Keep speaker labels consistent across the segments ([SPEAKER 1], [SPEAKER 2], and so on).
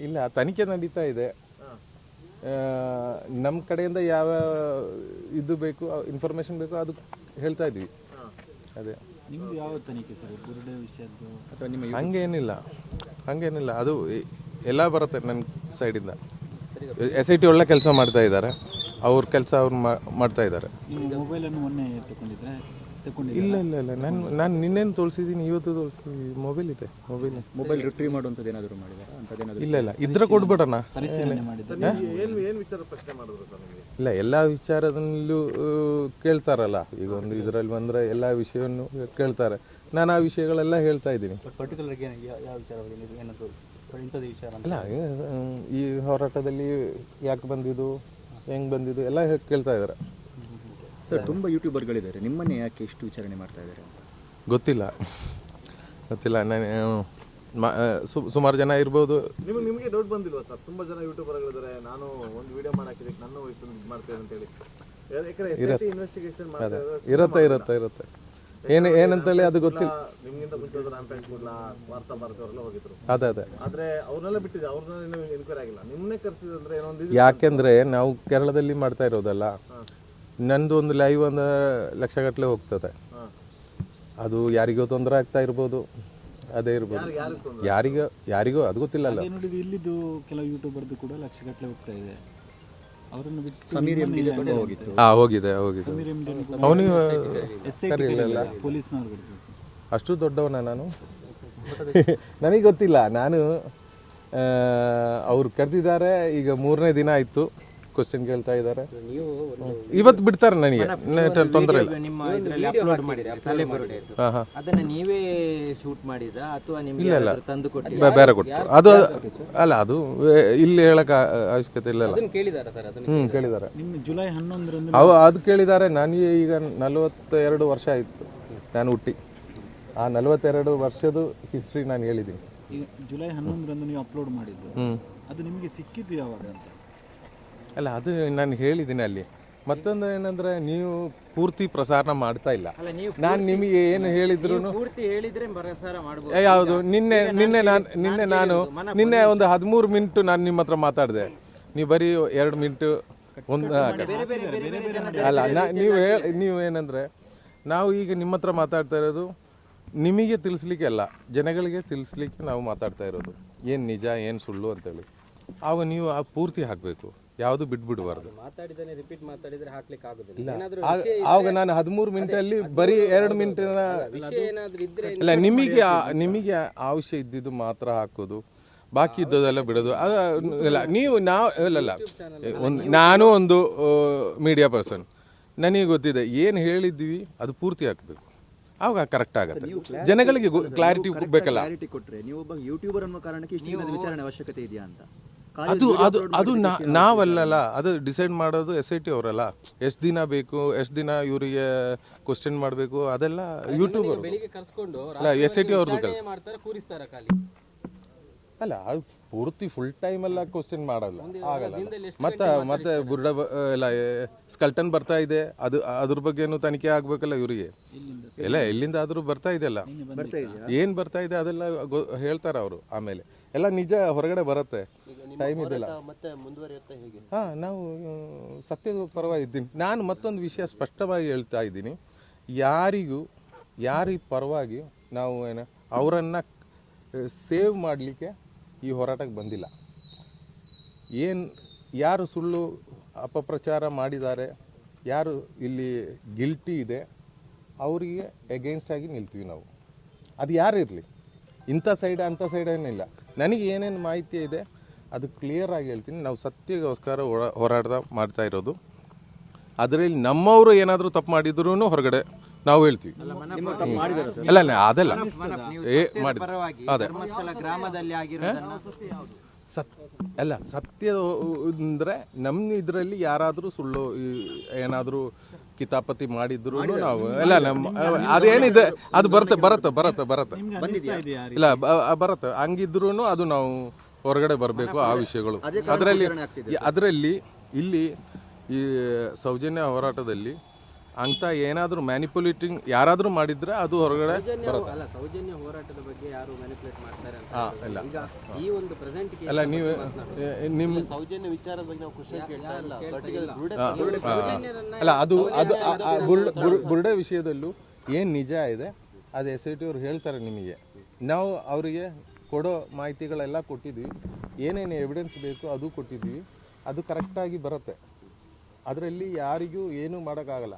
[SPEAKER 1] ಇಲ್ಲ ತನಿಖೆ ನಡೀತಾ ಇದೆ. ನಮ್ಮ ಕಡೆಯಿಂದ ಯಾವ ಇದು ಬೇಕು ಇನ್ಫಾರ್ಮೇಶನ್ ಬೇಕು ಅದು ಹೇಳ್ತಾ ಇದ್ವಿ. ಅದೇ.
[SPEAKER 2] ನಿಮ್ದು ಯಾವ ತನಿಖೆ ಸರ್ ಬುರುಡೆ ವಿಷಯದ್ದು?
[SPEAKER 3] ಅಥವಾ ನಿಮ್ಮ
[SPEAKER 1] ಹಂಗೇನಿಲ್ಲ. ಹಂಗೇನಿಲ್ಲ ಅದು ಎಲ್ಲ ಬರುತ್ತೆ ನನ್ನ ಸೈಡಿಂದ ಎಸ್ ಐ ಟಿ ಒಳ್ಳೆ ಕೆಲಸ ಮಾಡ್ತಾ ಇದ್ದಾರೆ. ಅವ್ರ ಕೆಲಸ ಅವ್ರು ಮಾ- ಮಾಡ್ತಾ ಇದ್ದಾರೆ.
[SPEAKER 2] ಮೊಬೈಲನ್ನು ಮೊನ್ನೆ ತಗೊಂಡಿದ್ರೆ ತಗೊಂಡಿಲ್ಲ
[SPEAKER 1] ಇಲ್ಲ ಇಲ್ಲ ಇಲ್ಲ. ನಾನು ನಾನು ನಿನ್ನೇನು ತೋರಿಸಿದ್ದೀನಿ ಇವತ್ತು ತೋರಿಸಿದ್ದೀನಿ ಮೊಬೈಲ್ ಇದೆ ಮೊಬೈಲ್
[SPEAKER 3] ಮೊಬೈಲ್ ರಿಟ್ರೀವ್ ಮಾಡುವಂಥದ್ದು ಏನಾದರೂ ಮಾಡಿದಾರಾ ಅಂಥದ್ದೇನಾದರೂ
[SPEAKER 1] ಇಲ್ಲ ಇಲ್ಲ. ಇದ್ರ ಕೊಡ್ಬಿಡೋಣ.
[SPEAKER 2] ಪರಿಶೀಲನೆ ಮಾಡಿದ್ರೆ
[SPEAKER 1] ಇಲ್ಲ ಎಲ್ಲ ವಿಚಾರದಲ್ಲೂ ಆ, ಕೇಳ್ತಾರಲ್ಲ. ಈಗ ಒಂದು ಇದರಲ್ಲಿ ಬಂದರೆ ಎಲ್ಲ ವಿಷಯವನ್ನು ಕೇಳ್ತಾರೆ. ನಾನು ಆ ವಿಷಯಗಳೆಲ್ಲ ಹೇಳ್ತಾ ಇದ್ದೀನಿ.
[SPEAKER 2] ಪರ್ಟಿಕ್ಯುಲರ್ ಯಾವ ವಿಚಾರ ಏನಾದ್ರು ಇಂಥದ್ದು ವಿಚಾರ ಅಂತ
[SPEAKER 1] ಅಲ್ಲ ಈ ಹೋರಾಟದಲ್ಲಿ ಯಾಕೆ ಬಂದಿದ್ದು ಹೆಂಗೆ ಬಂದಿದ್ದು ಎಲ್ಲ ಹೇ- ಕೇಳ್ತಾ ಇದ್ದಾರೆ.
[SPEAKER 3] ಸರ್ ತುಂಬ ಯೂಟ್ಯೂಬರ್ಗಳಿದ್ದಾರೆ. ನಿಮ್ಮನ್ನೇ ಯಾಕೆ ಇಷ್ಟು ವಿಚಾರಣೆ ಮಾಡ್ತಾ ಇದ್ದಾರೆ ಅಂತ?
[SPEAKER 1] ಗೊತ್ತಿಲ್ಲ. ಗೊತ್ತಿಲ್ಲ. ನಾನು ಮ- ಆ, ಸು- ಸುಮಾರು ಜನ ಇರ್ಬೋದು.
[SPEAKER 4] ನಿಮಗೆ ನಿಮಗೆ ಡೌಟ್ ಬಂದಿಲ್ವಾ ಸರ್? ತುಂಬಾ ಜನ ಯೂಟ್ಯೂಬರ್ಗಳಿದ್ದಾರೆ. ನಾನು ಒಂದು ವಿಡಿಯೋ ಮಾಡಕ್ಕೆ ನನ್ನ ವಯಸ್ಸು ಇದು ಮಾಡ್ತೇನೆ ಅಂತ ಹೇಳಿ. ಯಾಕಂದ್ರೆ ಇನ್ವೆಸ್ಟಿಗೇಷನ್ ಮಾಡ್ತಾ ಇದ್ದಾರೆ.
[SPEAKER 1] ಇರುತ್ತೆ ಇರುತ್ತೆ ಇರುತ್ತೆ. ಏನು ಏನಂತೇಳಿ ಅದು ಗೊತ್ತಿಲ್ಲ.
[SPEAKER 4] ನಿಮ್ಗಿಂತ ಮುಂಚೆ ಹೋದ್ರೆ ಕೂಡ್ಲ ವಾರ್ತಾ ಭಾರತಿ ಹೋಗಿದ್ರು.
[SPEAKER 1] ಅದೇ ಅದೇ.
[SPEAKER 4] ಆದ್ರೆ ಅವ್ರನ್ನೆಲ್ಲ ಬಿಟ್ಟಿದೆ ಅವ್ರನ್ನ ಇನ್ನೂ ಎನ್ಕ್ವೈರಿ ಆಗಿಲ್ಲ. ನಿಮ್ಮನ್ನೇ ಕರ್ಸಿದ್ರೆ ಏನೋ ಒಂದು ಇದು
[SPEAKER 1] ಯಾಕೆಂದ್ರೆ ನಾವು ಕೇರಳದಲ್ಲಿ ಮಾಡ್ತಾ ಇರೋದಲ್ಲ. ನಂದು ಒಂದು ಲೈವ್ ಒಂದು ಲಕ್ಷಗಟ್ಟಲೆ ಹೋಗ್ತದೆ. ಅದು ಯಾರಿಗೋ ತೊಂದರೆ ಆಗ್ತಾ ಇರ್ಬೋದು. ಅದೇ ಇರ್ಬೋದು.
[SPEAKER 4] ಯಾರಿಗ
[SPEAKER 1] ಯಾರಿಗೋ ಯಾರಿಗೋ ಅದು ಗೊತ್ತಿಲ್ಲಲ್ಲ.
[SPEAKER 2] ಅದೇ ನೋಡಿದ್ರೆ ಇಲ್ಲಿದ್ದು ಕೆಲವು ಯೂಟ್ಯೂಬರ್ದು ಕೂಡ ಲಕ್ಷಗಟ್ಟಲೆ ಹೋಗ್ತಾ ಇದೆ. ಅವರನ್ನು ಬಿಟ್ಟು
[SPEAKER 3] ಸಮೀರ್ ಹೋಗಿತ್ತು.
[SPEAKER 1] ಹಾ ಹೋಗಿದೆ ಹೋಗಿದೆ.
[SPEAKER 2] ಸಮೀರ್
[SPEAKER 1] ಅವನಿಗೆ
[SPEAKER 2] ಐ ಪೊಲೀಸ್ನವ್ರು
[SPEAKER 1] ಅಷ್ಟು ದೊಡ್ಡವನ ನಾನು? ನನಗೆ ಗೊತ್ತಿಲ್ಲ. ನಾನು ಆ, ಅವ್ರು ಕರೆದಿದ್ದಾರೆ ಈಗ ಮೂರನೇ ದಿನ ಆಯ್ತು. ಕ್ವಶನ್ ಕೇಳ್ತಾ ಇದ್ದಾರೆ. ಇವತ್ತು ಬಿಡ್ತಾರೆ ನನಗೆ. ತೊಂದರೆ ಇಲ್ಲ.
[SPEAKER 5] ನಿಮ್ಮ ಇದರಲ್ಲಿ ಅಪ್ಲೋಡ್ ಮಾಡಿದ್ರೆ ತಲೆ ಬುರುಡೆದು
[SPEAKER 1] ಹಾ ಹಾ.
[SPEAKER 5] ಅದನ್ನ ನೀವೇ ಶೂಟ್ ಮಾಡಿದ ಅಥವಾ ನಿಮ್ಗೆ
[SPEAKER 1] ಇಲ್ಲ.
[SPEAKER 5] ಯಾರಾದ್ರೂ ತಂದು ಕೊಟ್ಟಿಲ್ಲ
[SPEAKER 1] ಬೇ- ಬೇರೆ ಕೊಟ್ಟು. ಅದು ಅಲ್ಲ ಅದು ಏ, ಇಲ್ಲಿ ಹೇಳಕ್ ಆ- ಅವಶ್ಯಕತೆ ಇಲ್ಲ
[SPEAKER 5] ಕೇಳಿದಾರ ಸರ್? ಅದನ್ನ
[SPEAKER 1] ಹ್ಮ್ ಕೇಳಿದ್ದಾರೆ
[SPEAKER 2] ನಿಮ್ಮ ಜುಲೈ ಹನ್ನೊಂದರಂದು
[SPEAKER 1] ಅವು ಅದು ಕೇಳಿದ್ದಾರೆ ನನಗೆ ಈಗ ನಲವತ್ತೆರಡು ವರ್ಷ ಆಯ್ತು. ನಾನು ಹುಟ್ಟಿ. ಆ ನಲವತ್ತೆರಡು ವರ್ಷದ ಹಿಸ್ಟ್ರಿ ನಾನು ಹೇಳಿದ್ದೀನಿ.
[SPEAKER 2] ಈಗ ಜುಲೈ ಹನ್ನೊಂದರಂದು ನೀವು ಅಪ್ಲೋಡ್ ಮಾಡಿದ್ದು. ಅದು ನಿಮಗೆ ಸಿಕ್ಕಿದ್ದು ಯಾವಾಗ ಅಂತ?
[SPEAKER 1] ಅಲ್ಲ ಅದು ನಾನು ಹೇಳಿದ್ದೀನಿ ಅಲ್ಲಿ. ಮತ್ತೊಂದು ಏನಂದ್ರೆ ನೀವು ಪೂರ್ತಿ ಪ್ರಸಾರ ಮಾಡ್ತಾ ಇಲ್ಲ. ನಾನು ನಿಮಗೆ ಏನು ಹೇಳಿದ್ರು ಯಾವುದು? ನಿನ್ನೆ ನಿನ್ನೆ ನಾನು ನಿನ್ನೆ ನಾನು ನಿನ್ನೆ ಒಂದು ಹದಿಮೂರು ಮಿನಿಟ್ ನಾನು ನಿಮ್ಮ ಹತ್ರ ಮಾತಾಡಿದೆ. ನೀವು ಬರೀ ಎರಡು ಮಿನಿಟ್ ಒಂದು ಅಲ್ಲ ನೀವು ಹೇಳ ನೀವು ಏನಂದ್ರೆ ನಾವು ಈಗ ನಿಮ್ಮ ಹತ್ರ ಮಾತಾಡ್ತಾ ಇರೋದು ನಿಮಗೆ ತಿಳಿಸ್ಲಿಕ್ಕೆ ಅಲ್ಲ ಜನಗಳಿಗೆ ತಿಳಿಸ್ಲಿಕ್ಕೆ ನಾವು ಮಾತಾಡ್ತಾ ಇರೋದು. ಏನು ನಿಜ ಏನು ಸುಳ್ಳು ಅಂತೇಳಿ. ಆವಾಗ ನೀವು ಆ ಪೂರ್ತಿ ಹಾಕಬೇಕು. ಯಾವುದು ಬಿಟ್ಬಿಡಬಾರ್ದು.
[SPEAKER 5] ಮಾತಾಡಿದಾನೆ ರಿಪೀಟ್ ಮಾತಾಡಿದ್ರೆ ಹಾಕ್ಲಿಕ್ಕೆ ಆಗುದಿಲ್ಲ.
[SPEAKER 1] ಇಲ್ಲ. ಆ- ಆವಾಗ ನಾನು ಹದಿಮೂರು ಮಿನಿಟಲ್ಲಿ ಬರೀ ಎರಡು ಮಿನಿಟಿನ
[SPEAKER 5] ಇಲ್ಲ ಇದ್ರೆ
[SPEAKER 1] ಅಲ್ಲ ನಿಮಗೆ ಆ- ನಿಮಗೆ ಅವಶ್ಯ ಇದ್ದಿದ್ದು ಮಾತ್ರ ಹಾಕೋದು. ಬಾಕಿ ಇದ್ದದೆಲ್ಲ ಬಿಡೋದು. ಅದು ಇಲ್ಲ ನೀವು ನಾವು ಇಲ್ಲ ಇಲ್ಲ ಒಂದು ನಾನು ಒಂದು ಮೀಡಿಯಾ ಪರ್ಸನ್ ನನಗೆ ಗೊತ್ತಿದೆ ಏನು ಹೇಳಿದ್ವಿ ಅದು ಪೂರ್ತಿ ಹಾಕಬೇಕು. ಆವಾಗ ಕರೆಕ್ಟ್ ಆಗುತ್ತೆ. ಜನಗಳಿಗೆ ಕ್ಲಾರಿಟಿ ಬೇಕಲ್ಲ.
[SPEAKER 3] ಕ್ಲಾರಿಟಿ ಕೊಟ್ಟರೆ ನೀವು ಒಬ್ಬ ಯೂಟ್ಯೂಬರ್ ಅನ್ನೋ ಕಾರಣಕ್ಕೆ ಇಷ್ಟು ದಿನದ ವಿಚಾರಣೆ ಅವಶ್ಯಕತೆ ಇದೆಯಾ ಅಂತ?
[SPEAKER 1] ಅದು ಅದು ಅದು ನಾ- ನಾವಲ್ಲಲ್ಲ ಅದು ಡಿಸೈಡ್ ಮಾಡೋದು ಎಸ್ ಐ ಟಿ ಅವರಲ್ಲ. ಎಷ್ಟು ದಿನ ಬೇಕು ಎಷ್ಟು ದಿನ ಇವರಿಗೆ ಕ್ವಶನ್ ಮಾಡಬೇಕು ಅದೆಲ್ಲ ಯೂಟ್ಯೂಬ್ ಎಸ್ ಐ ಟಿ ಅವ್ರದ್ದು ಕೆಲಸ.
[SPEAKER 5] ಮಾಡ್ತಾರೆ ಕೂರಿಸ್ತಾರ ಖಾಲಿ.
[SPEAKER 1] ಅಲ್ಲ ಅದು ಪೂರ್ತಿ ಫುಲ್ ಟೈಮ್ ಎಲ್ಲ ಕ್ವಶನ್ ಮಾಡಲ್ಲ. ಆಗಲ್ಲ. ಮತ್ತೆ ಮತ್ತೆ ಬುರ್ಡ ಎಲ್ಲ ಸ್ಕಲ್ಟನ್ ಬರ್ತಾ ಇದೆ. ಅದು ಅದ್ರ ಬಗ್ಗೆನೂ ತನಿಖೆ ಆಗ್ಬೇಕಲ್ಲ ಇವರಿಗೆ? ಎಲ್ಲ ಎಲ್ಲಿಂದ ಆದ್ರೂ ಬರ್ತಾ ಇದೆಯಲ್ಲ? ಏನ್ ಬರ್ತಾ ಇದೆ ಅದೆಲ್ಲ ಗೊ- ಹೇಳ್ತಾರ ಅವರು ಆಮೇಲೆ. ಎಲ್ಲ ನಿಜ ಹೊರಗಡೆ ಬರುತ್ತೆ. ಟೈಮ್ ಇದೆಲ್ಲ. ಹಾ ನಾವು ಸತ್ಯದ ಪರವಾಗಿ ಇದ್ದೀನಿ ನಾನು ಮತ್ತೊಂದು ವಿಷಯ ಸ್ಪಷ್ಟವಾಗಿ ಹೇಳ್ತಾ ಇದ್ದೀನಿ. ಯಾರಿಗೂ ಯಾರಿ ಪರವಾಗಿ ನಾವು ಏನು ಅವರನ್ನು ಸೇವ್ ಮಾಡಲಿಕ್ಕೆ ಈ ಹೋರಾಟಕ್ಕೆ ಬಂದಿಲ್ಲ. ಏನು, ಯಾರು ಸುಳ್ಳು ಅಪಪ್ರಚಾರ ಮಾಡಿದ್ದಾರೆ, ಯಾರು ಇಲ್ಲಿ ಗಿಲ್ಟಿ ಇದೆ, ಅವರಿಗೆ ಎಗೇನ್ಸ್ಟ್ ಆಗಿ ನಿಲ್ತೀವಿ ನಾವು. ಅದು ಯಾರು ಇರಲಿ? ಇಂಥ ಸೈಡ್ ಅಂಥ ಸೈಡ್ ಏನಿಲ್ಲ ನನಗೆ ಏನೇನು ಮಾಹಿತಿ ಇದೆ, ಅದು ಕ್ಲಿಯರ್ ಆಗಿ ಹೇಳ್ತೀನಿ. ನಾವು ಸತ್ಯಗೋಸ್ಕರ ಹೋರಾ- ಹೋರಾಟ ಮಾಡ್ತಾ ಇರೋದು. ಅದರಲ್ಲಿ ನಮ್ಮವರು ಏನಾದರೂ ತಪ್ಪು ಮಾಡಿದ್ರೂ ಹೊರಗಡೆ ನಾವು ಹೇಳ್ತೀವಿ. ಅಲ್ಲ ಅಲ್ಲ ಅದಲ್ಲ. ಏ ಮಾಡಿ ಅದೇ.
[SPEAKER 5] ಧರ್ಮಸ್ಥಳ ಗ್ರಾಮದಲ್ಲಿ ಆಗಿರೋದನ್ನ
[SPEAKER 1] ಸತ್ ಅಲ್ಲ ಸತ್ಯ ಅಂದರೆ ನಮ್ಮ ಇದರಲ್ಲಿ ಯಾರಾದರೂ ಸುಳ್ಳು ಏನಾದರೂ ಕಿತಾಪತಿ ಮಾಡಿದ್ರು. ನಾವು. ಅಲ್ಲ ನಮ್ಮ ಅದೇನಿದೆ ಅದು ಬರುತ್ತೆ ಬರುತ್ತೆ ಬರುತ್ತೆ. ಬರುತ್ತೆ ಇಲ್ಲ ಬರುತ್ತೆ. ಹಂಗಿದ್ರು ಅದು ನಾವು ಹೊರಗಡೆ ಬರಬೇಕು ಆ ವಿಷಯಗಳು. ಅದರಲ್ಲಿ ಅದರಲ್ಲಿ ಇಲ್ಲಿ ಈ ಸೌಜನ್ಯ ಹೋರಾಟದಲ್ಲಿ ಅಂತ ಏನಾದರೂ ಮ್ಯಾನಿಪುಲೇಟಿಂಗ್ ಯಾರಾದರೂ ಮಾಡಿದ್ರೆ ಅದು ಹೊರಗಡೆ ಬರುತ್ತೆ.
[SPEAKER 5] ಅಲ್ಲ ಸೌಜನ್ಯ ಹೋರಾಟದ ಬಗ್ಗೆ ಯಾರು ಮ್ಯಾನಿಪುಲೇಟ್ ಮಾಡ್ತಾರೆ ಅಂತ
[SPEAKER 1] ಹಾಂ ಇಲ್ಲ.
[SPEAKER 5] ಈಗ ಈ ಒಂದು ಪ್ರೆಸೆಂಟ್
[SPEAKER 1] ಅಲ್ಲ ನೀವು ನಿಮ್ಮ
[SPEAKER 5] ಸೌಜನ್ಯ ವಿಚಾರದ ಬಗ್ಗೆ ನಾವು ಖುಷಿ ಕೇಳ್ತಾ ಇಲ್ಲ.
[SPEAKER 1] ಅಲ್ಲ ಅದು ಅದು ಬುರ್ಡೆ ವಿಷಯದಲ್ಲೂ ಏನು ನಿಜ ಇದೆ ಅದು ಎಸ್ ಐ ಟಿ ಅವ್ರು ಹೇಳ್ತಾರೆ ನಿಮಗೆ. ನಾವು ಅವರಿಗೆ ಕೊಡೋ ಮಾಹಿತಿಗಳೆಲ್ಲ ಕೊಟ್ಟಿದ್ವಿ. ಏನೇನು ಎವಿಡೆನ್ಸ್ ಬೇಕು ಅದು ಕೊಟ್ಟಿದ್ವಿ. ಅದು ಕರೆಕ್ಟಾಗಿ ಬರುತ್ತೆ. ಅದರಲ್ಲಿ ಯಾರಿಗೂ ಏನೂ ಮಾಡೋಕ್ಕಾಗಲ್ಲ.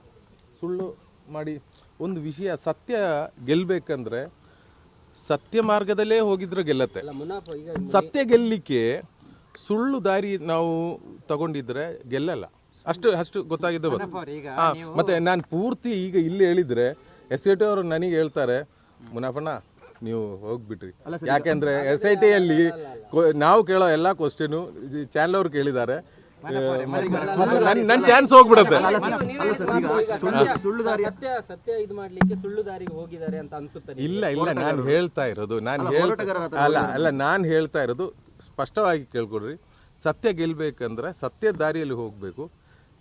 [SPEAKER 1] ಸುಳ್ಳು ಮಾಡಿ ಒಂದು ವಿಷಯ ಸತ್ಯ ಗೆಲ್ಲಬೇಕಂದ್ರೆ ಸತ್ಯ ಮಾರ್ಗದಲ್ಲೇ ಹೋಗಿದ್ರೆ ಗೆಲ್ಲತ್ತೆ. ಸತ್ಯ ಗೆಲ್ಲಲಿಕ್ಕೆ ಸುಳ್ಳು ದಾರಿ ನಾವು ತಗೊಂಡಿದ್ರೆ ಗೆಲ್ಲಲ್ಲ. ಅಷ್ಟು ಅಷ್ಟು ಗೊತ್ತಾಗಿದ್ದೆ ಗೊತ್ತು. ಹಾ, ಮತ್ತೆ ನಾನು ಪೂರ್ತಿ ಈಗ ಇಲ್ಲಿ ಹೇಳಿದ್ರೆ ಎಸ್ ಐ ಟಿ ಅವರು ನನಗೆ ಹೇಳ್ತಾರೆ ಮುನಾಫಣ್ಣ ನೀವು ಹೋಗ್ಬಿಟ್ರಿ. ಯಾಕೆಂದ್ರೆ ಎಸ್ ಐ ಟಿಯಲ್ಲಿ ನಾವು ಕೇಳೋ ಎಲ್ಲಾ ಕ್ವಶನು ಚಾನಲ್ ಅವ್ರು ಕೇಳಿದ್ದಾರೆ. ನನ್ನ ಚಾನ್ಸ್ ಹೋಗ್ಬಿಡುತ್ತೆ.
[SPEAKER 3] ಸುಳ್ಳು ದಾರಿ
[SPEAKER 5] ಸತ್ಯ ಸತ್ಯ ಇದು ಮಾಡ್ಲಿಕ್ಕೆ ಸುಳ್ಳು ದಾರಿಗೆ ಹೋಗಿದ್ದಾರೆ ಅಂತ ಅನ್ಸುತ್ತೆ
[SPEAKER 1] ಇಲ್ಲ ಇಲ್ಲ ನಾನು ಹೇಳ್ತಾ ಇರೋದು ನಾನು ಹೇಳ್ತಾ ಅಲ್ಲ ಅಲ್ಲ ನಾನು ಹೇಳ್ತಾ ಇರೋದು ಸ್ಪಷ್ಟವಾಗಿ ಕೇಳ್ಕೊಡ್ರಿ. ಸತ್ಯ ಗೆಲ್ಬೇಕಂದ್ರೆ ಸತ್ಯ ದಾರಿಯಲ್ಲಿ ಹೋಗ್ಬೇಕು.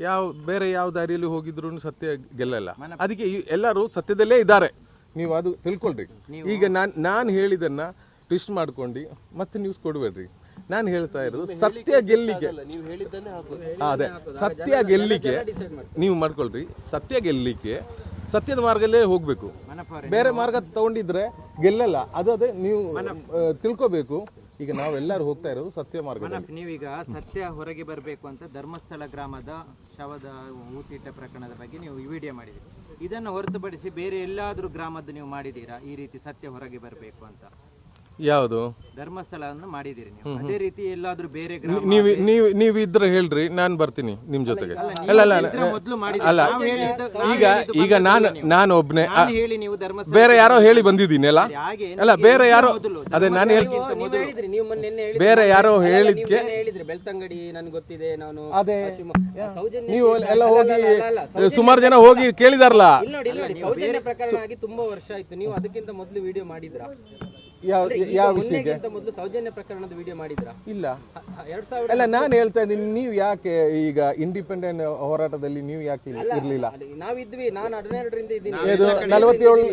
[SPEAKER 1] ಯಾವ ಬೇರೆ ಯಾವ ದಾರಿಯಲ್ಲಿ ಹೋಗಿದ್ರು ಸತ್ಯ ಗೆಲ್ಲಲ್ಲ. ಅದಕ್ಕೆ ಎಲ್ಲರೂ ಸತ್ಯದಲ್ಲೇ ಇದ್ದಾರೆ. ನೀವು ಅದು ತಿಳ್ಕೊಳ್ರಿ. ಈಗ ನಾನು ನಾನ್ ಹೇಳಿದನ್ನ ಟ್ವಿಸ್ಟ್ ಮಾಡ್ಕೊಂಡು ಮತ್ತೆ ನ್ಯೂಸ್ ಕೊಡಬೇಡ್ರಿ. ನಾನು ಹೇಳ್ತಾ ಇರೋದು ಸತ್ಯ ಗೆಲ್ಲಿಗೆ. ಅದೇ. ಸತ್ಯ ಗೆಲ್ಲಿಗೆ ನೀವು ಮಾಡ್ಕೊಳ್ರಿ. ಸತ್ಯ ಗೆಲ್ಲಿಕ್ಕೆ ಸತ್ಯದ ಮಾರ್ಗದಲ್ಲೇ ಹೋಗ್ಬೇಕು. ಬೇರೆ ಮಾರ್ಗ ತಗೊಂಡಿದ್ರೆ ಗೆಲ್ಲಲ್ಲ. ಅದು ಅದೇ ನೀವು ತಿಳ್ಕೊಬೇಕು. ಈಗ ನಾವೆಲ್ಲರೂ ಹೋಗ್ತಾ ಇರೋದು ಸತ್ಯ ಮಾರ್ಗ
[SPEAKER 6] ನೀವೀಗ ಸತ್ಯ ಹೊರಗೆ ಬರಬೇಕು ಅಂತ ಧರ್ಮಸ್ಥಳ ಗ್ರಾಮದ ಶವದ ಊತಿಟ್ಟ ಪ್ರಕರಣದ ಬಗ್ಗೆ ನೀವು ವಿಡಿಯೋ ಮಾಡಿದ್ದೀರಿ. ಇದನ್ನು ಹೊರತುಪಡಿಸಿ ಬೇರೆ ಎಲ್ಲಾದ್ರೂ ಗ್ರಾಮದ್ದು ನೀವು ಮಾಡಿದ್ದೀರಾ? ಈ ರೀತಿ ಸತ್ಯ ಹೊರಗೆ ಬರಬೇಕು ಅಂತ.
[SPEAKER 1] ಯಾವುದು?
[SPEAKER 6] ಧರ್ಮಸ್ಥಳ ಮಾಡಿದಿರಿ ನೀವು. ಅದೇ ರೀತಿ ಎಲ್ಲಾದ್ರೂ ಬೇರೆ ಗ್ರಾಮ
[SPEAKER 1] ನೀವು ನೀವು ನೀವು ಇದ್ರೆ ಹೇಳ್ರಿ ನಾನು ಬರ್ತೀನಿ ನಿಮ್ ಜೊತೆಗೆ. ಅಲ್ಲ ಅಲ್ಲ ಅಲ್ಲ,
[SPEAKER 6] ಮೊದ್ಲು ಮಾಡಿದ್ದೀರಿ.
[SPEAKER 1] ಅಲ್ಲ
[SPEAKER 6] ನಾವು ಹೇಳಿದ್ದು- ನಾವು
[SPEAKER 1] ಈಗ
[SPEAKER 6] ಹೇಳಿದ್ದು
[SPEAKER 1] ಈಗ ನಾನು ನಾನು ಒಬ್ನೇ ಆ,
[SPEAKER 6] ನಾನು ಹೇಳಿ ನೀವು ಧರ್ಮಸ್ಥಳ
[SPEAKER 1] ಬೇರೆ ಯಾರೋ ಹೇಳಿ ಬಂದಿದ್ದೀನಿ ಅಲ್ಲ?
[SPEAKER 6] ಹಾಗೆ
[SPEAKER 1] ಅಲ್ಲ ಬೇರೆ ಯಾರೋ
[SPEAKER 6] ಮೊದಲು
[SPEAKER 1] ಅದೇ ನಾನು ಹೇಳ್
[SPEAKER 5] ನೀವು ನೀವು ಹೇಳಿದ್ರಿ ನೀವು ಮೊನ್ನೆ ನಿನ್ನೆ ಹೇಳಿದ್ರಿ.
[SPEAKER 1] ಬೇರೆ ಯಾರೋ
[SPEAKER 5] ಅಲ್ಲ, ಅಲ್ಲ, ನೀವು
[SPEAKER 1] ಹೇಳಿದ್ಕೆ
[SPEAKER 5] ನಿನ್ನೆ ಹೇಳಿದ್ರಿ ಬೆಳ್ತಂಗಡಿ ನನ್ಗೆ ಗೊತ್ತಿದೆ ನಾನು
[SPEAKER 1] ಅದೇ
[SPEAKER 5] ಶಿವಮೊಗ್ಗ- ಸೌಜನ್ಯ
[SPEAKER 1] ನೀವು
[SPEAKER 5] ಕೇಸ್-
[SPEAKER 1] ಎಲ್ಲ
[SPEAKER 5] ಅಲ್ಲ,
[SPEAKER 1] ಹೋಗಿ
[SPEAKER 5] ಅಲ್ಲ, ಅಲ್ಲ, ಅಲ್ಲ, ಸೌಜನ್ಯ
[SPEAKER 1] ಸುಮಾರು ಜನ ಹೋಗಿ ಕೇಳಿದಾರಲ್ಲ
[SPEAKER 5] ಇಲ್ಲಿ ನೋಡಿ ಇಲ್ಲಿ ನೋಡಿ ಸೌಜನ್ಯ ಪ್ರಕರಣ ಆಗಿ ತುಂಬಾ ವರ್ಷ ಆಯ್ತು. ನೀವು ಅದಕ್ಕಿಂತ ಮೊದಲು ವಿಡಿಯೋ ಮಾಡಿದ್ರಾ?
[SPEAKER 1] ಯಾವ
[SPEAKER 5] ಈಗ
[SPEAKER 1] ವಿಷಯಕ್ಕೆ
[SPEAKER 5] ಮೊನ್ನೆಗಿಂತ ಮೊದಲು ಸೌಜನ್ಯ ಪ್ರಕರಣದ ವಿಡಿಯೋ ಮಾಡಿದ್ರಾ?
[SPEAKER 1] ಇಲ್ಲ.
[SPEAKER 5] ಎರಡ್
[SPEAKER 1] ಅಲ್ಲ ನಾನು ಹೇಳ್ತಾ ಇದ್ದೀನಿ ನೀವು ಯಾಕೆ ಈಗ ಇಂಡಿಪೆಂಡೆಂಟ್ ಹೋರಾಟದಲ್ಲಿ ನೀವು ಯಾಕೆ ಇಲ್ಲಿ ಇರ್ಲಿಲ್ಲ?
[SPEAKER 5] ಅಲ್ಲಿ ನಾವಿದ್ವಿ ನಾನು ಹದಿನೆರಡರಿಂದ ಇದ್ದೀನಿ.
[SPEAKER 1] ಇದು
[SPEAKER 5] ನೀವು
[SPEAKER 1] ನಲವತ್ತೇಳು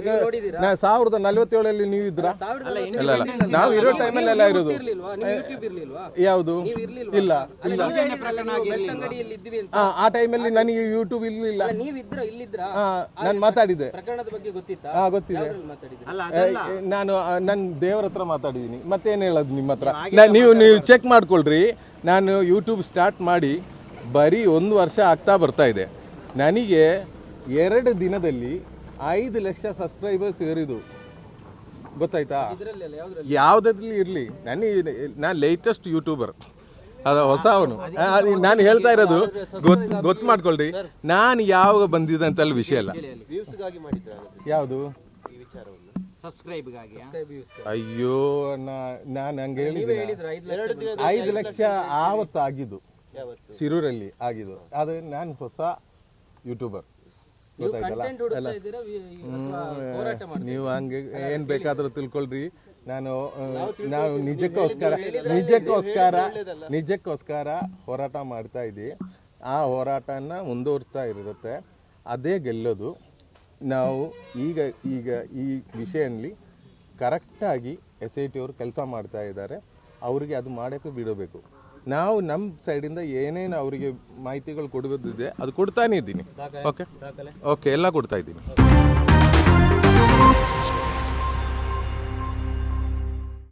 [SPEAKER 1] ನಾ ಸಾವಿರದ ನಲವತ್ತೇಳಲ್ಲಿ ನೀವು ಇದ್ರ? ಇಲ್ಲ ಇಲ್ಲ ನಾವು ಇರೋ ಟೈಮಲ್ಲಿ ಎಲ್ಲ ಇರೋದು. ಯಾವುದು? ಇಲ್ಲ
[SPEAKER 5] ಅಂತ.
[SPEAKER 1] ಆ, ಟೈಮಲ್ಲಿ ನನಗೆ ಯೂಟ್ಯೂಬ್ ಇರಲಿಲ್ಲ.
[SPEAKER 5] ನೀವಿದ್ರ ಇಲ್ಲಿದ್ರ?
[SPEAKER 1] ನಾನು ಮಾತಾಡಿದೆ
[SPEAKER 5] ಪ್ರಕರಣದ ಬಗ್ಗೆ ಗೊತ್ತಿತ್ತಾ?
[SPEAKER 1] ಗೊತ್ತಿದೆ. ನಾನು ನನ್ನ ದೇವರ ಹತ್ರ ಮಾತಾಡಿದ್ದೀನಿ ಮತ್ತೇನು ಹೇಳೋದು ನಿಮ್ಮ ಹತ್ರ? ನಾ- ನೀವು ನೀವು ಚೆಕ್ ಮಾಡ್ಕೊಳ್ರಿ. ನಾನು ಯೂಟ್ಯೂಬ್ ಸ್ಟಾರ್ಟ್ ಮಾಡಿ ಬರೀ ಒಂದು ವರ್ಷ ಆಗ್ತಾ ಬರ್ತಾ ಇದೆ. ನನಗೆ ಎರಡು ದಿನದಲ್ಲಿ ಐದು ಲಕ್ಷ ಸಬ್ಸ್ಕ್ರೈಬರ್ಸ್ ಏರಿದು. ಗೊತ್ತಾಯ್ತಾ?
[SPEAKER 5] ಯಾವ್ದ್ರಲ್ಲಿ?
[SPEAKER 1] ಇರಲಿ? ನನಗೆ ನಾನು ಲೇಟೆಸ್ಟ್ ಯೂಟ್ಯೂಬರ್ ಅದ ಹೊಸ ಅವನು. ನಾನು ಹೇಳ್ತಾ ಇರೋದು ಗೊತ್ತು ಗೊತ್ತು ಮಾಡ್ಕೊಳ್ರಿ. ನಾನು ಯಾವಾಗ ಬಂದಿದ್ದೆ ಅಂತಲ್ಲಿ ವಿಷಯ ಅಲ್ಲ ಯಾವುದು?
[SPEAKER 6] ಸಬ್ಸ್ಕ್ರೈಬ್ಗಾಗಿ
[SPEAKER 1] ಅಯ್ಯೋ ನಾನು ಹಂಗೆ ಹೇಳಿದ್ದೀನಿ?
[SPEAKER 5] ಹೇಳಿದ್ರ ಐದು ಲಕ್ಷ
[SPEAKER 1] ಆವತ್ತು ಆಗಿದ್ದು.
[SPEAKER 5] ಯಾವತ್ತು?
[SPEAKER 1] ಶಿರೂರಲ್ಲಿ ಆಗಿದ್ದು. ಆದರೆ ನಾನು ಹೊಸ ಯೂಟ್ಯೂಬರ್ ಗೊತ್ತಾಯ್ತಲ್ಲ?
[SPEAKER 5] ಕಂಟೆಂಟ್ ಹುಡುಕ್ತಾ ಅಥವಾ ಹೋರಾಟ ಮಾಡ್ತೀರಾ
[SPEAKER 1] ನೀವು ಹಂಗೆ ಏನ್ ಬೇಕಾದ್ರೂ ತಿಳ್ಕೊಳ್ರಿ. ನಾನು ನಾವು ನಿಜಕ್ಕೋಸ್ಕರ ನಿಜಕ್ಕೋಸ್ಕರ ನಿಜಕ್ಕೋಸ್ಕರ ಹೋರಾಟ ಮಾಡ್ತಾ ಇದ್ದೀವಿ. ಆ ಹೋರಾಟನ ಮುಂದುವರಿಸ್ತಾ ಇರುತ್ತೆ. ಅದೇ ಗೆಲ್ಲೋದು. ನಾವು ಈಗ ಈಗ ಈ ವಿಷಯಲ್ಲಿ ಕರೆಕ್ಟಾಗಿ ಎಸ್ ಐ ಟಿ ಅವರು ಕೆಲಸ ಮಾಡ್ತಾ ಇದ್ದಾರೆ. ಅವರಿಗೆ ಅದು ಮಾಡೋಕ್ಕೆ ಬಿಡಬೇಕು. ನಾವು ನಮ್ಮ ಸೈಡಿಂದ ಏನೇನು ಅವರಿಗೆ ಮಾಹಿತಿಗಳು ಕೊಡೋದಿದೆ ಅದು ಕೊಡ್ತಾನೇ ಇದ್ದೀನಿ. ಓಕೆ ಓಕೆ ಎಲ್ಲ ಕೊಡ್ತಾ ಇದ್ದೀನಿ.